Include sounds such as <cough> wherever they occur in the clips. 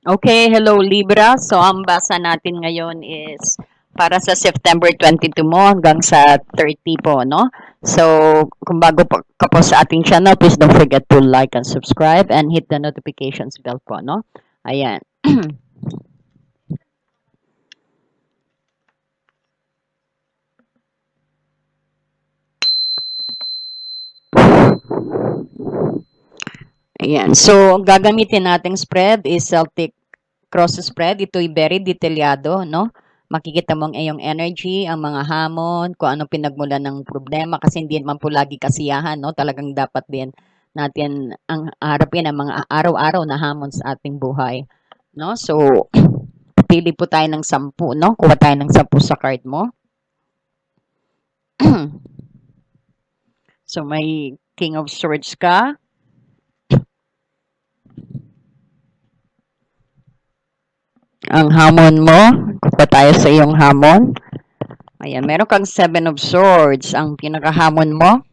Okay, hello Libra. So ang basa natin ngayon is para sa September 22 mo hanggang sa 30 po, no? So kung bago po, ka po sa ating channel, please don't forget to like and subscribe and hit the notifications bell po, no? Ayan. <clears throat> Ayan. So, ang gagamitin nating spread is Celtic cross spread. Ito'y very detalyado, no? Makikita mo ang iyong energy, ang mga hamon, kung ano pinagmulan ng problema kasi hindi naman po lagi kasiyahan, no? Talagang dapat din natin ang harapin ang mga araw-araw na hamon sa ating buhay, no? So, pili po tayo ng sampu, no? Kuha tayo ng sampu sa card mo. <clears throat> so, may King of Swords ka. Ang hamon mo. Kuha tayo sa iyong hamon. Ayan, meron kang Seven of Swords. Ang pinakahamon mo.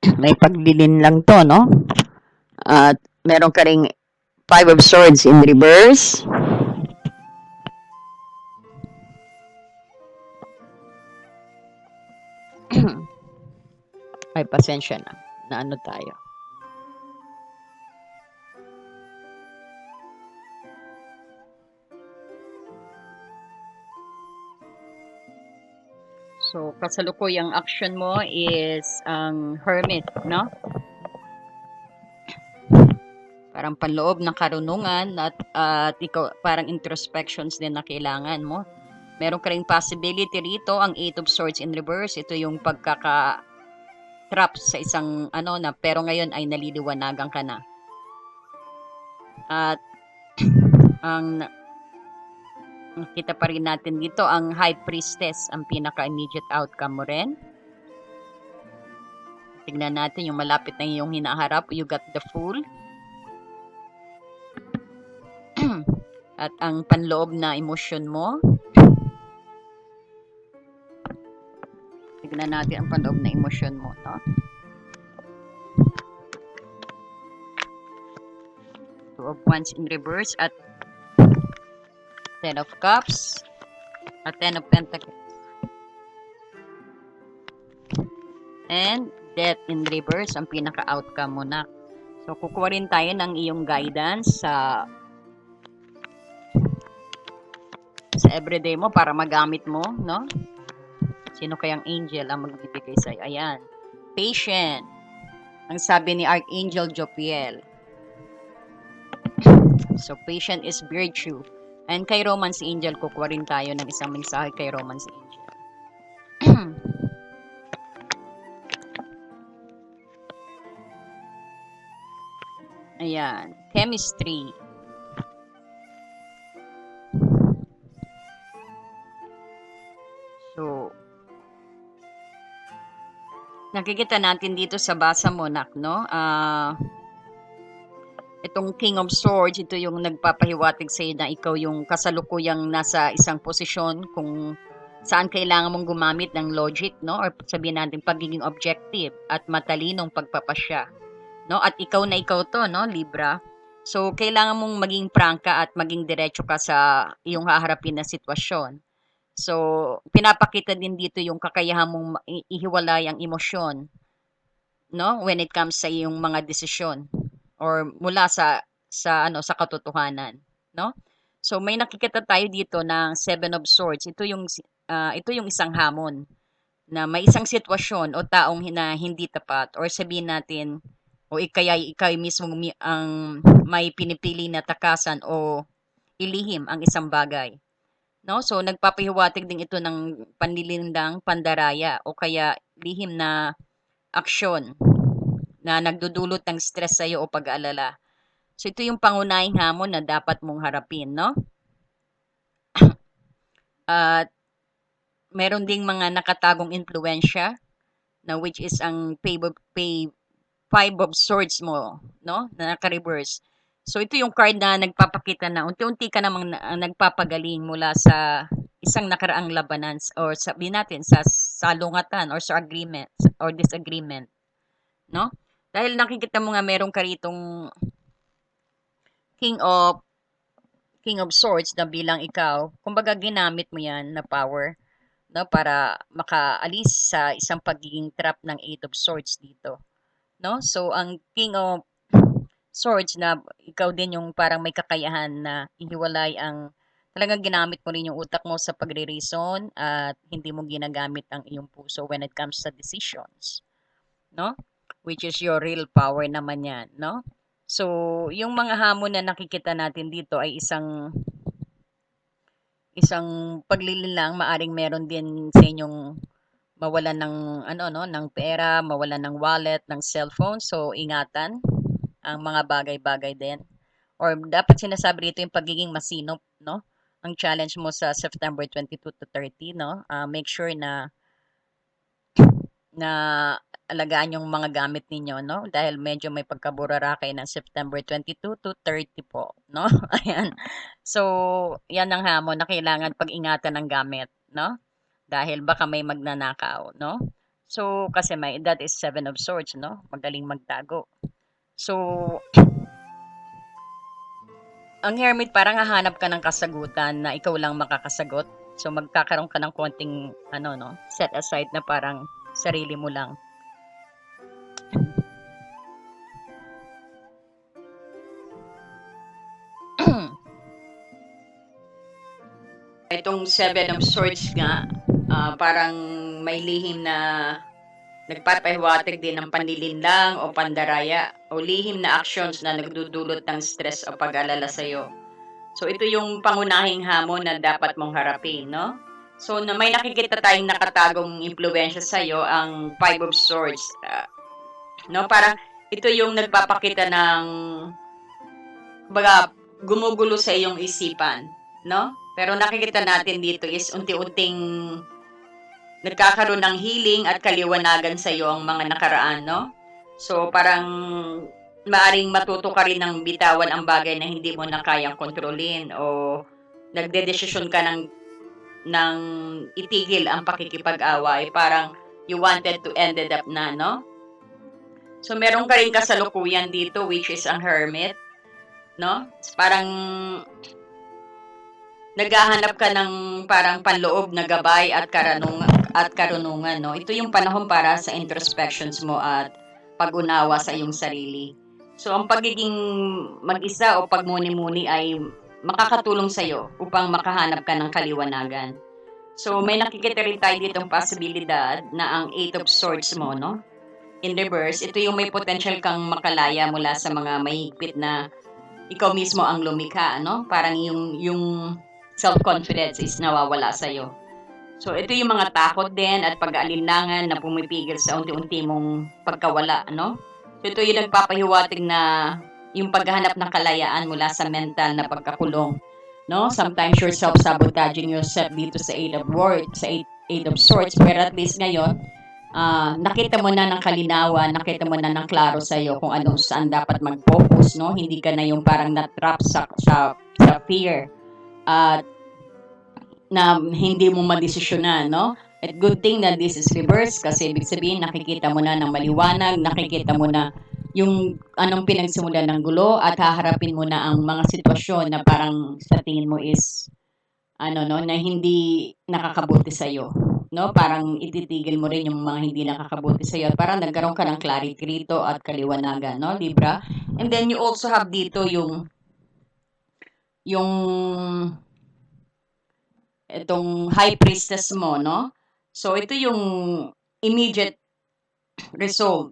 <clears throat> May paglilin lang to, no? At meron ka ring Five of Swords in reverse. <clears throat> Ay, pasensya na. Na ano tayo. So, kasalukuyang action mo is ang hermit, no? Parang panloob ng karunungan at, at ikaw, parang introspections din na kailangan mo. Meron ka ring possibility rito, ang Eight of Swords in reverse. Ito yung pagkaka trap sa isang ano na pero ngayon ay naliliwanagan ka na. At <clears throat> ang kita pa rin natin dito ang high priestess ang pinaka-immediate outcome mo rin. Tignan natin yung malapit na yung hinaharap. You got the fool. <clears throat> At ang panloob na emosyon mo. Tignan natin ang panloob na emosyon mo. No? Two of Wands in reverse at Ten of Cups at Ten of Pentacles. And Death in reverse ang pinaka-outcome mo na. So, kukuha rin tayo ng iyong guidance sa sa everyday mo para magamit mo, no? Sino kayang angel ang magbibigay sa'yo? Ayan. Patient. Ang sabi ni Archangel Jopiel. So, patient is virtue. And kay Romance Angel, kukuha rin tayo ng isang mensahe kay Romance Angel. <clears throat> Ayan. Chemistry. So, nakikita natin dito sa basa mo, nak, no? Ah... itong King of Swords, ito yung nagpapahiwatig sa na ikaw yung kasalukuyang nasa isang posisyon kung saan kailangan mong gumamit ng logic, no? Or sabihin natin pagiging objective at matalinong pagpapasya, no? At ikaw na ikaw to, no, Libra. So, kailangan mong maging prangka at maging diretso ka sa iyong haharapin na sitwasyon. So, pinapakita din dito yung kakayahan mong ihiwalay ang emosyon, no? When it comes sa iyong mga desisyon or mula sa sa ano sa katotohanan, no? So may nakikita tayo dito ng Seven of Swords. Ito yung uh, ito yung isang hamon na may isang sitwasyon o taong na hindi tapat or sabihin natin o ikaya ikaw mismo ang may pinipili na takasan o ilihim ang isang bagay. No? So nagpapahiwatig din ito ng panlilindang pandaraya o kaya lihim na aksyon na nagdudulot ng stress sa iyo o pag-aalala. So ito yung pangunahing hamon na dapat mong harapin, no? <clears throat> At uh, meron ding mga nakatagong impluensya na which is ang pay, pay, five of swords mo, no? Na naka-reverse. So ito yung card na nagpapakita na unti-unti ka namang na, nagpapagaling mula sa isang nakaraang labanan or sabihin natin sa salungatan or sa agreement or disagreement, no? Dahil nakikita mo nga meron ka ritong King of King of Swords na bilang ikaw, kumbaga ginamit mo yan na power no para makaalis sa isang pagiging trap ng Eight of Swords dito. No? So ang King of Swords na ikaw din yung parang may kakayahan na ihiwalay ang talagang ginamit mo rin yung utak mo sa pagre-reason at hindi mo ginagamit ang iyong puso when it comes sa decisions. No? Which is your real power naman yan, no? So, yung mga hamon na nakikita natin dito ay isang isang paglilinlang maaring meron din sa inyong mawalan ng ano no ng pera, mawalan ng wallet, ng cellphone. So ingatan ang mga bagay-bagay din. Or dapat sinasabi dito yung pagiging masinop, no? Ang challenge mo sa September 22 to 30, no? Uh, make sure na na alagaan yung mga gamit ninyo, no? Dahil medyo may pagkaburarake ng September 22 to 30 po, no? <laughs> Ayan. So, yan ang hamon na kailangan pag-ingatan ng gamit, no? Dahil baka may magnanakaw, no? So, kasi may, that is seven of swords, no? Magaling magtago. So, ang hermit parang hahanap ka ng kasagutan na ikaw lang makakasagot. So, magkakaroon ka ng konting, ano, no? Set aside na parang sarili mo lang. Itong Seven of Swords nga, uh, parang may lihim na nagpapahiwatig din ng panlilinlang o pandaraya o lihim na actions na nagdudulot ng stress o pag-alala sa'yo. So ito yung pangunahing hamon na dapat mong harapin, no? So na may nakikita tayong nakatagong impluensya sa iyo ang Five of Swords. Uh, no, parang ito yung nagpapakita ng baga gumugulo sa iyong isipan, no? Pero nakikita natin dito is unti-unting nagkakaroon ng healing at kaliwanagan sa iyo ang mga nakaraan, no? So parang maaring matuto ka rin ng bitawan ang bagay na hindi mo na kayang kontrolin o nagdedesisyon ka ng ng itigil ang pakikipag-away. Parang you wanted to end it up na, no? So meron ka rin kasalukuyan dito which is ang hermit, no? Parang naghahanap ka ng parang panloob na gabay at karunungan at karunungan no? Ito yung panahon para sa introspections mo at pag-unawa sa iyong sarili. So ang pagiging mag-isa o pagmuni-muni ay makakatulong sa iyo upang makahanap ka ng kaliwanagan. So may nakikita rin tayo ditong posibilidad na ang eight of swords mo no? In reverse ito yung may potential kang makalaya mula sa mga mahigpit na ikaw mismo ang lumikha no? Parang yung yung self-confidence is nawawala sa iyo. So, ito yung mga takot din at pag-aalinlangan na pumipigil sa unti-unti mong pagkawala, no? So, ito yung nagpapahiwatig na yung paghahanap ng kalayaan mula sa mental na pagkakulong. No? Sometimes you're self-sabotaging yourself dito sa Eight of Words, sa Eight, eight of Swords, pero at least ngayon, uh, nakita mo na ng kalinawan, nakita mo na ng klaro sa iyo kung anong saan dapat mag-focus, no? Hindi ka na yung parang na-trap sa, sa, sa fear at na hindi mo madesisyonan, no? At good thing that this is reverse kasi ibig sabihin nakikita mo na ng maliwanag, nakikita mo na yung anong pinagsimulan ng gulo at haharapin mo na ang mga sitwasyon na parang sa tingin mo is ano no? Na hindi nakakabuti sa iyo no? Parang ititigil mo rin yung mga hindi nakakabuti sa iyo parang nagkaroon ka ng clarity rito at kaliwanagan no? Libra? And then you also have dito yung yung itong high priestess mo, no? So, ito yung immediate result.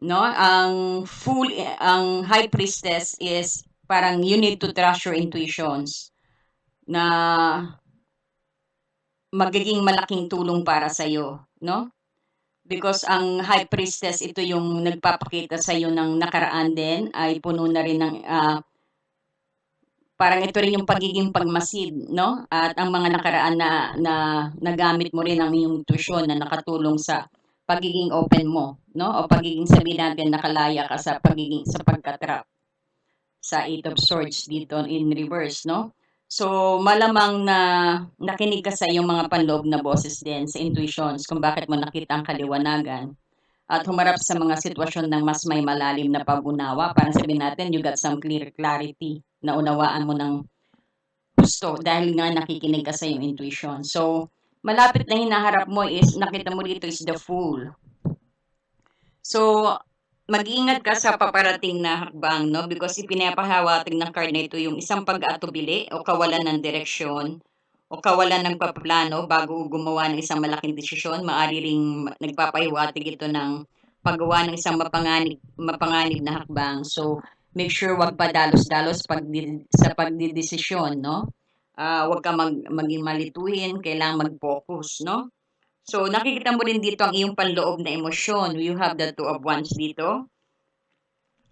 No? Ang full, ang high priestess is parang you need to trust your intuitions na magiging malaking tulong para sa iyo, no? Because ang high priestess, ito yung nagpapakita sa iyo ng nakaraan din, ay puno na rin ng uh, parang ito rin yung pagiging pagmasid, no? At ang mga nakaraan na, na nagamit mo rin ang iyong intuition na nakatulong sa pagiging open mo, no? O pagiging sabihin natin nakalaya ka sa pagiging sa pagkatrap sa Eight of Swords dito in reverse, no? So, malamang na nakinig ka sa iyong mga panloob na boses din, sa intuitions, kung bakit mo nakita ang kaliwanagan. at humarap sa mga sitwasyon ng mas may malalim na pag-unawa. Parang sabihin natin, you got some clear clarity na unawaan mo ng gusto dahil nga nakikinig ka sa iyong intuition. So, malapit na hinaharap mo is, nakita mo dito is the fool. So, mag-iingat ka sa paparating na hakbang, no? Because ipinapahawatig ng card na ito yung isang pag-atubili o kawalan ng direksyon o kawalan ng paplano bago gumawa ng isang malaking desisyon, maari ring nagpapahiwatig ito ng paggawa ng isang mapanganib, mapanganib na hakbang. So, make sure wag pa dalos-dalos pag, sa pagdidesisyon, no? Uh, wag ka mag, maging malituhin, kailangan mag-focus, no? So, nakikita mo rin dito ang iyong panloob na emosyon. You have the two of wands dito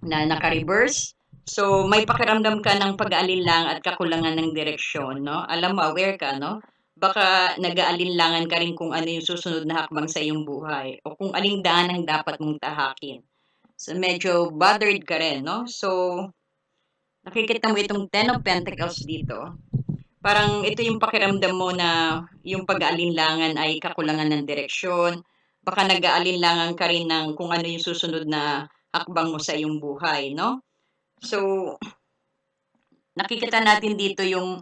na naka-reverse. So, may pakiramdam ka ng pag-aalinlang at kakulangan ng direksyon, no? Alam mo, aware ka, no? Baka nag-aalinlangan ka rin kung ano yung susunod na hakbang sa iyong buhay o kung aling daan ang dapat mong tahakin. So, medyo bothered ka rin, no? So, nakikita mo itong Ten of Pentacles dito. Parang ito yung pakiramdam mo na yung pag-aalinlangan ay kakulangan ng direksyon. Baka nag-aalinlangan ka rin ng kung ano yung susunod na hakbang mo sa iyong buhay, no? So, nakikita natin dito yung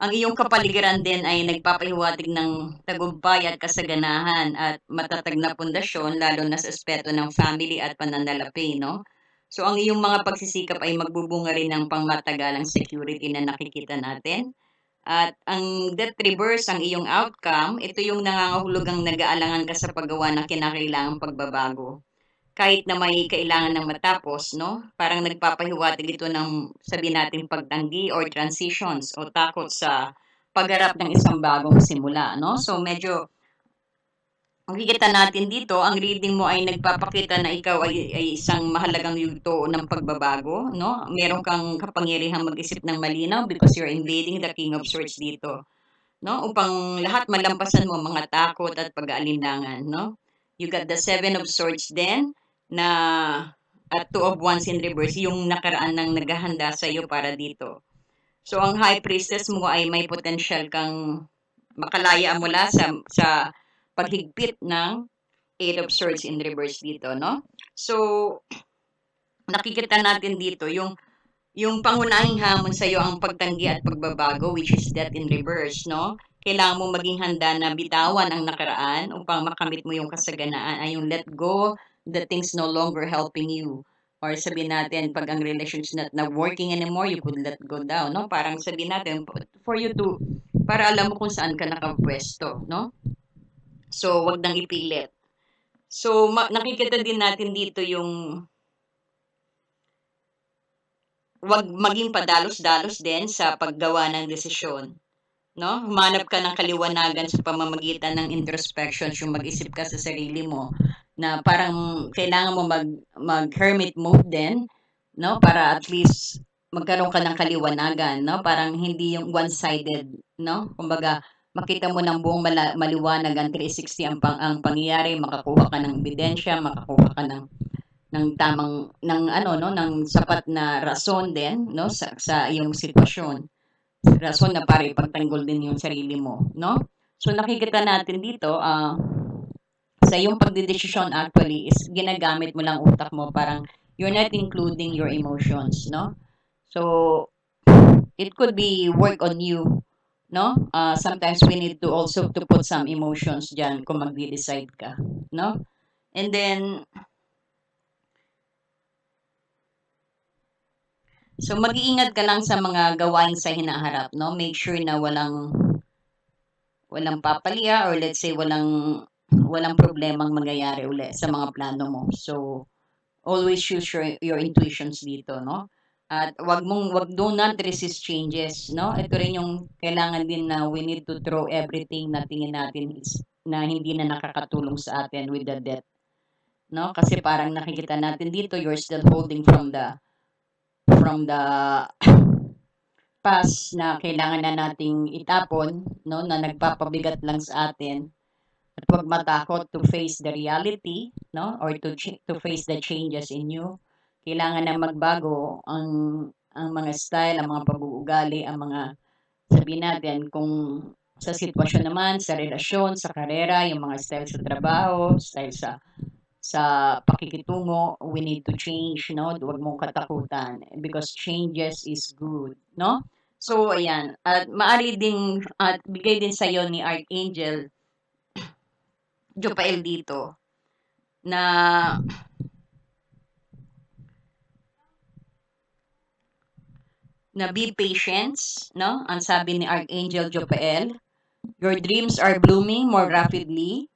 ang iyong kapaligiran din ay nagpapahiwatig ng tagumpay at kasaganahan at matatag na pundasyon lalo na sa aspeto ng family at pananalapi, no? So, ang iyong mga pagsisikap ay magbubunga rin ng pangmatagalang security na nakikita natin. At ang death reverse, ang iyong outcome, ito yung nangangahulugang nag-aalangan ka sa paggawa ng kinakailangang pagbabago kahit na may kailangan ng matapos, no? Parang nagpapahiwatig ito ng sabi natin pagtanggi or transitions o takot sa pagharap ng isang bagong simula, no? So medyo makikita natin dito, ang reading mo ay nagpapakita na ikaw ay, ay isang mahalagang yugto ng pagbabago, no? Meron kang kapangyarihang mag-isip ng malinaw because you're invading the King of Swords dito, no? Upang lahat malampasan mo mga takot at pag-aalinlangan, no? You got the Seven of Swords then, na at two of wands in reverse, yung nakaraan ng naghahanda sa iyo para dito. So, ang high priestess mo ay may potential kang makalaya mula sa, sa paghigpit ng eight of swords in reverse dito, no? So, nakikita natin dito yung yung pangunahing hamon sa iyo ang pagtanggi at pagbabago which is death in reverse, no? Kailangan mo maging handa na bitawan ang nakaraan upang makamit mo yung kasaganaan ay yung let go the things no longer helping you. Or sabihin natin, pag ang relationship not na working anymore, you could let go down, no? Parang sabihin natin, for you to, para alam mo kung saan ka nakapwesto, no? So, wag nang ipilit. So, ma- nakikita din natin dito yung wag maging padalos-dalos din sa paggawa ng desisyon. No? Humanap ka ng kaliwanagan sa pamamagitan ng introspection, yung mag-isip ka sa sarili mo na parang kailangan mo mag mag hermit mode din no? Para at least magkaroon ka ng kaliwanagan no? Parang hindi yung one-sided no? Kumbaga makita mo ng buong mala, maliwanag ang 360 ang pang, ang pangyayari makakuha ka ng ebidensya makakuha ka ng ng tamang ng ano no? Ng sapat na rason din no? Sa, sa iyong sitwasyon. Rason na para ipagtanggol din yung sarili mo no? So nakikita natin dito uh, sa iyong pagdidesisyon actually is ginagamit mo lang utak mo parang you're not including your emotions, no? So, it could be work on you, no? Uh, sometimes we need to also to put some emotions dyan kung magde-decide ka, no? And then, so mag-iingat ka lang sa mga gawain sa hinaharap, no? Make sure na walang walang papalya or let's say walang walang problemang mangyayari uli sa mga plano mo. So, always use your, your intuitions dito, no? At wag mong wag do not resist changes, no? Ito rin yung kailangan din na we need to throw everything na tingin natin is na hindi na nakakatulong sa atin with the debt. No? Kasi parang nakikita natin dito you're still holding from the from the <coughs> past na kailangan na nating itapon, no? Na nagpapabigat lang sa atin at huwag matakot to face the reality, no? Or to to face the changes in you. Kailangan na magbago ang ang mga style, ang mga pag-uugali, ang mga sabihin natin kung sa sitwasyon naman, sa relasyon, sa karera, yung mga style sa trabaho, style sa sa pakikitungo, we need to change, no? Huwag mong katakutan because changes is good, no? So, ayan. At maari ding, at bigay din sa'yo ni Archangel Jopael dito na na be patient, no? Ang sabi ni Archangel Jopael, your dreams are blooming more rapidly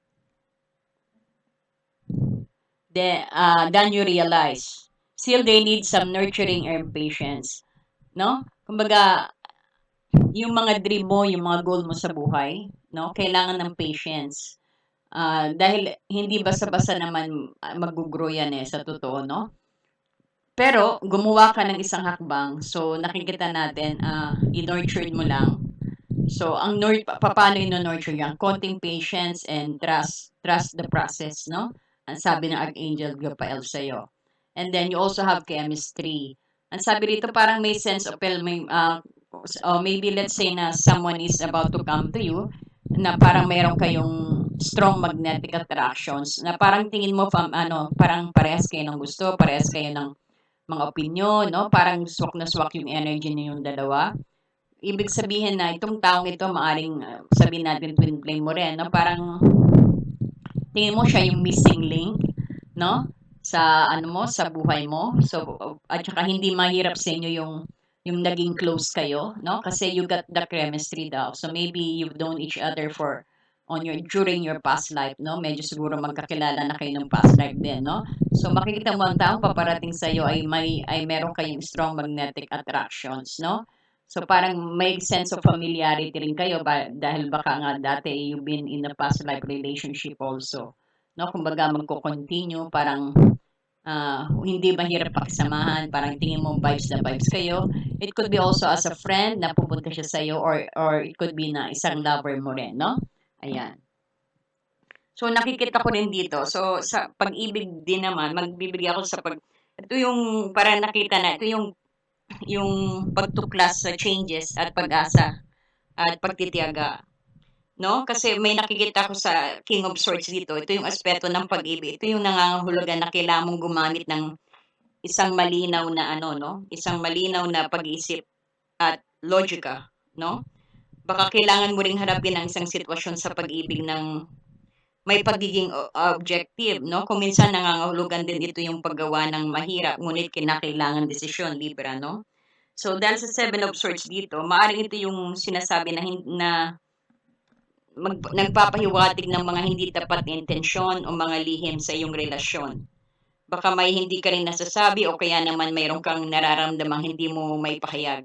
than, uh, than you realize. Still, they need some nurturing and patience. No? Kumbaga, yung mga dream mo, yung mga goal mo sa buhay, no? Kailangan ng patience. Uh, dahil hindi basta-basta naman uh, mag-grow yan eh, sa totoo, no? Pero, gumawa ka ng isang hakbang. So, nakikita natin, uh, i-nurtured mo lang. So, ang pa paano ino-nurture yan? Konting patience and trust, trust the process, no? Ang sabi ng Archangel Gabriel sa'yo. And then, you also have chemistry. Ang sabi rito, parang may sense of, may, uh, or maybe let's say na someone is about to come to you, na parang mayroon kayong strong magnetic attractions, na parang tingin mo, from, ano, parang parehas kayo ng gusto, parehas kayo ng mga opinion, no? Parang swak na swak yung energy niyong dalawa. Ibig sabihin na itong taong ito maaring uh, sabihin natin twin flame mo rin, no? Parang tingin mo siya yung missing link, no? Sa ano mo, sa buhay mo. So at saka hindi mahirap sa inyo yung yung naging close kayo, no? Kasi you got the chemistry daw. So maybe you've known each other for on your during your past life, no? Medyo siguro magkakilala na kayo ng past life din, no? So makikita mo ang taong paparating sa iyo ay may ay meron kayong strong magnetic attractions, no? So parang may sense of familiarity rin kayo ba, dahil baka nga dati you've been in a past life relationship also. No, kumbaga magko-continue parang uh, hindi mahirap pakisamahan, parang tingin mo vibes na vibes kayo. It could be also as a friend na pupunta siya sa iyo or or it could be na isang lover mo rin, no? Ayan. So, nakikita ko rin dito. So, sa pag-ibig din naman, magbibigay ako sa pag... Ito yung, para nakita na, ito yung, yung pagtuklas sa changes at pag-asa at pagtitiyaga. No? Kasi may nakikita ko sa King of Swords dito. Ito yung aspeto ng pag-ibig. Ito yung nangangahulugan na kailangan mong gumamit ng isang malinaw na ano, no? Isang malinaw na pag-iisip at logika, no? Baka kailangan mo ring harapin ang isang sitwasyon sa pag-ibig ng may pagiging objective, no? Kung minsan nangangahulugan din ito yung paggawa ng mahirap, ngunit kinakailangan desisyon, Libra, no? So, dahil sa Seven of Swords dito, maaaring ito yung sinasabi na, na mag, nagpapahiwatig ng mga hindi tapat na intensyon o mga lihim sa iyong relasyon. Baka may hindi ka rin nasasabi o kaya naman mayroon kang nararamdamang hindi mo may pahayag.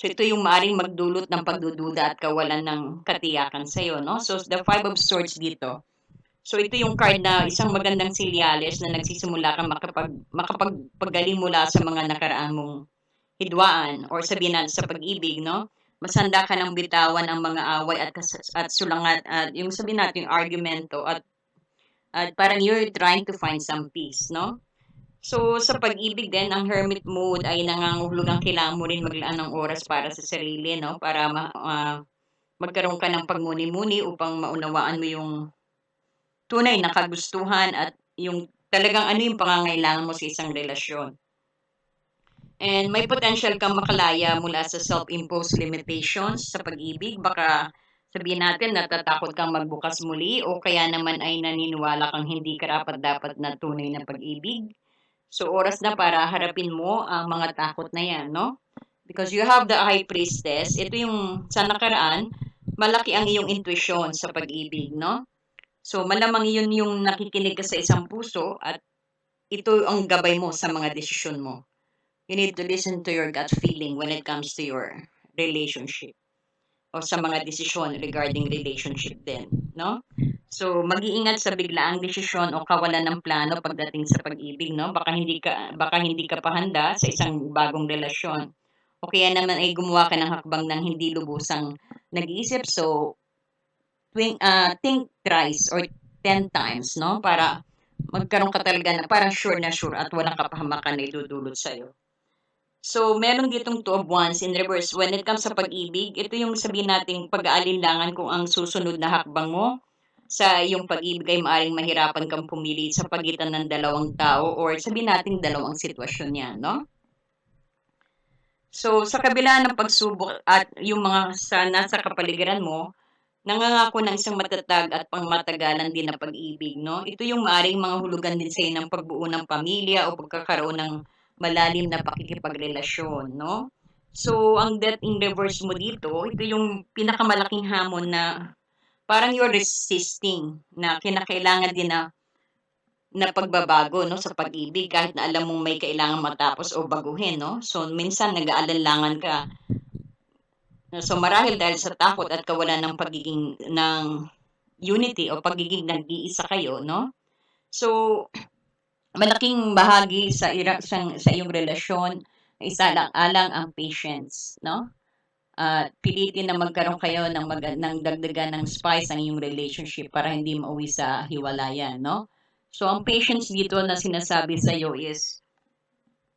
So ito yung maaring magdulot ng pagdududa at kawalan ng katiyakan sa iyo, no? So the Five of Swords dito. So ito yung card na isang magandang silyales na nagsisimula kang makapag, makapagpagaling mula sa mga nakaraan mong hidwaan or sabihin natin sa pag-ibig, no? Masanda ka ng bitawan ang mga away at, at sulangat at yung sabihin natin yung argumento at at parang you're trying to find some peace, no? So, sa pag-ibig din, ang hermit mode ay nangangahulugang kailangan mo rin maglaan ng oras para sa sarili, no? Para ma, uh, magkaroon ka ng pagmuni-muni upang maunawaan mo yung tunay na kagustuhan at yung talagang ano yung pangangailangan mo sa isang relasyon. And may potential kang makalaya mula sa self-imposed limitations sa pag-ibig. Baka sabihin natin natatakot kang magbukas muli o kaya naman ay naniniwala kang hindi karapat dapat na tunay na pag-ibig So, oras na para harapin mo ang mga takot na yan, no? Because you have the high priestess. Ito yung sa nakaraan, malaki ang iyong intuition sa pag-ibig, no? So, malamang yun yung nakikinig ka sa isang puso at ito ang gabay mo sa mga desisyon mo. You need to listen to your gut feeling when it comes to your relationship o sa mga desisyon regarding relationship din, no? So, mag-iingat sa biglaang desisyon o kawalan ng plano pagdating sa pag-ibig, no? Baka hindi ka baka hindi ka pa handa sa isang bagong relasyon. O kaya naman ay gumawa ka ng hakbang ng hindi lubusang nag-iisip. So, think, uh, think thrice or 10 times, no? Para magkaroon ka talaga na parang sure na sure at walang kapahamakan na idudulot sa'yo. So, meron ditong two of wands in reverse. When it comes sa pag-ibig, ito yung sabihin nating pag-aalinlangan kung ang susunod na hakbang mo sa iyong pag-ibig ay maaaring mahirapan kang pumili sa pagitan ng dalawang tao or sabihin natin dalawang sitwasyon yan, no? So, sa kabila ng pagsubok at yung mga sa nasa kapaligiran mo, nangangako ng isang matatag at pangmatagalan din na pag-ibig, no? Ito yung maaaring mga hulugan din sa ng pagbuo ng pamilya o pagkakaroon ng malalim na pakikipagrelasyon, no? So, ang death in reverse mo dito, ito yung pinakamalaking hamon na parang you're resisting na kinakailangan din na na pagbabago no sa pag-ibig. Kahit na alam mong may kailangan matapos o baguhin no? So minsan nag-aalanlangan ka. So marahil dahil sa takot at kawalan ng pagiging ng unity o pagiging nag-iisa kayo no? So malaking bahagi sa ira, sa, iyong relasyon isa lang alang ang patience no at pilitin na magkaroon kayo ng, mag, ng dagdagan ng spice ang iyong relationship para hindi mauwi sa hiwalayan, no? So, ang patience dito na sinasabi sa iyo is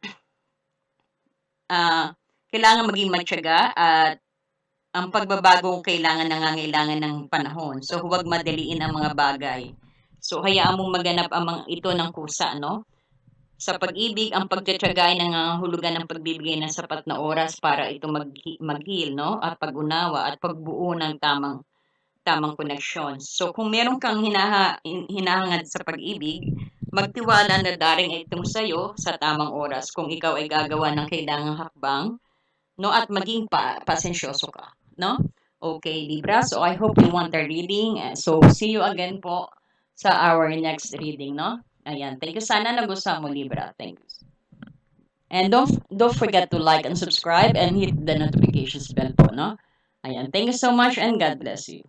<clears throat> ah kailangan maging matyaga at ang pagbabago kailangan nangangailangan ng panahon. So, huwag madaliin ang mga bagay. So, hayaan mong maganap ang mga ito ng kusa, no? Sa pag-ibig, ang pagtyatsyaga ay nangangahulugan ng pagbibigay ng sapat na oras para ito mag mag-heal, no? At pag-unawa at pagbuo ng tamang tamang koneksyon. So, kung meron kang hinaha, hin- hinahangad sa pag-ibig, magtiwala na daring itong sa'yo sa tamang oras kung ikaw ay gagawa ng kailangang hakbang, no? At maging pa pasensyoso ka, no? Okay, Libra. So, I hope you want the reading. So, see you again po sa our next reading, no? Ayan. Thank you. Sana nagustuhan mo, Libra. Thank you. And don't don't forget to like and subscribe and hit the notifications bell po, no? Ayan. Thank you so much and God bless you.